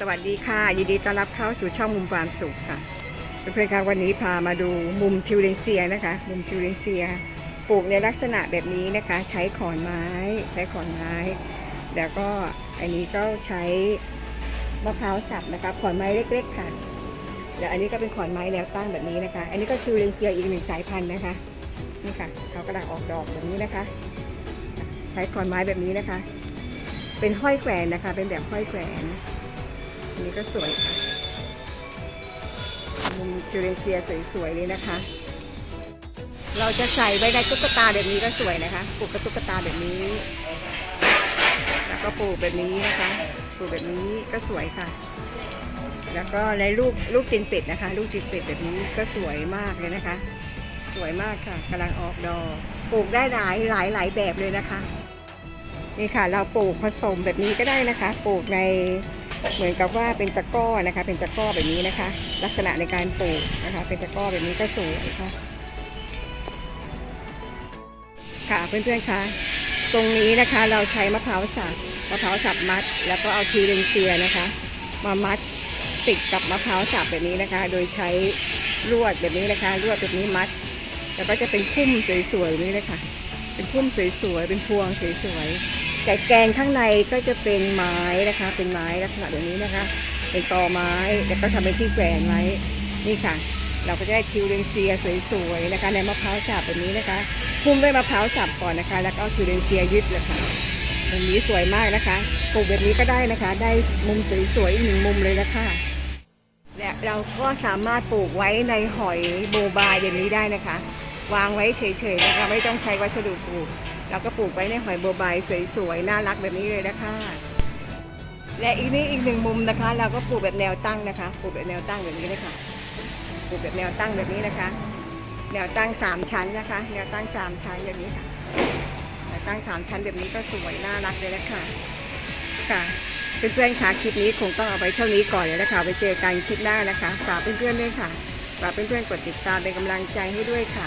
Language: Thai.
สวัสดีค่ะ ยินดีต้อนรับเข้าสู่ช่องมุมความสุขค่ะเพื่อนๆคะวันนี้พามาดูมุมทิวเลนเซียนะคะ มุมทิวเลนเซีย ปลูกในลักษณะแบบนี้นะคะ ใช้ขอนไม้ ใช้ขอนไม้ แล้วก็อันนี้ก็ใช้มะพร้าวสับนะคะขอนไม้เล็ก ๆ ค่ะแล้วอันนี้ก็เป็นขอนไม้แนวตั้งแบบนี้นะคะ อันนี้ก็ทิวเลนเซียอีกหนึ่งสายพันธุ์นะคะนี่ค่ะเขากำลังออกดอกแบบนี้นะคะ ใช้ขอนไม้แบบนี้นะคะ เป็นห้อยแขวนนะคะ เป็นแบบห้อยแขวนอันนี้ก็สวยค่ะมุมจูเลนเซียสวยๆเลยนะคะ เราจะใส่ไว้ในตุ๊กตาแบบนี้ก็สวยนะคะปลูกกระตุ๊กตาแบบนี้ แล้วก็ปลูกแบบนี้นะคะปลูกแบบนี้ก็สวยค่ะ แล้วก็ในลูกลูกจินเป็ดนะคะ ลูกจินเป็ดแบบนี้ก็สวยมากเลยนะคะ สวยมากค่ะกำลังออกดอกปลูกได้หลายหลายหลายแบบเลยนะคะ นี่ค่ะ เราปลูกผสมแบบนี้ก็ได้นะคะ ปลูกในเหมือนกับว่าเป็นตะก้อนะคะ เป็นตะก้อแบบนี้นะคะ ลักษณะในการปลูกนะคะ เป็นตะก้อแบบนี้ก็สวยค่ะค่ะเพื่อนๆคะตรงนี้นะคะเราใช้มะพร้าวสับมะพร้าวสับมัด แล้วก็เอาทีเรนเซียนะคะ มามัดติดกับมะพร้าวสับแบบนี้นะคะ โดยใช้ลวดแบบนี้นะคะลวดแบบนี้มัด แล้วก็จะเป็นพุ่มสวยๆนี่เลยค่ะเป็นพุ่มสวยๆเป็นพวงสวยๆ แต่แกงข้างในก็จะเป็นไม้นะคะ เป็นไม้ลักษณะแบบนี้นะคะ เป็นตอไม้แล้วก็ทำเป็นที่แกวนไว้นี่ค่ะ เราก็จะได้คิวเรนเซียสวยๆนะคะในมะพร้าวสับแบบนี้นะคะพุ่มด้วยมะพร้าวสับก่อนนะคะ แล้วก็คิวเรนเซียยึดเลยค่ะแบบนี้สวยมากนะคะปลูกแบบนี้ก็ได้นะคะ ได้มุมสวยๆอีกหนึ่งมุมเลยนะคะและเราก็สามารถปลูกไว้ในหอยโบบายแบบนี้ได้นะคะ วางไว้เฉยๆนะคะ ไม่ต้องใช้วัสดุปลูก เราก็ปลูกไว้ในหอยโบบายสวยๆน่ารักแบบนี้เลยนะคะและอีกนี้อีกหนึ่งมุมนะคะ เราก็ปลูกแบบแนวตั้งนะคะปลูกแบบแนวตั้งแบบนี้เลยค่ะปลูกแบบแนวตั้งแบบนี้นะคะ แนวตั้งสามชั้นนะคะ แนวตั้งสามชั้นแบบนี้ค่ะแนวตั้งสามชั้นแบบนี้ก็สวยน่ารักเลยนะคะค่ะเพื่อนๆคะคลิปนี้คงต้องเอาไว้เท่านี้ก่อนเลยนะคะไปเจอกันคลิปหน้านะคะฝากเพื่อนๆด้วยค่ะฝากเพื่อนๆกดติดตามเป็นกำลังใจให้ด้วยค่ะ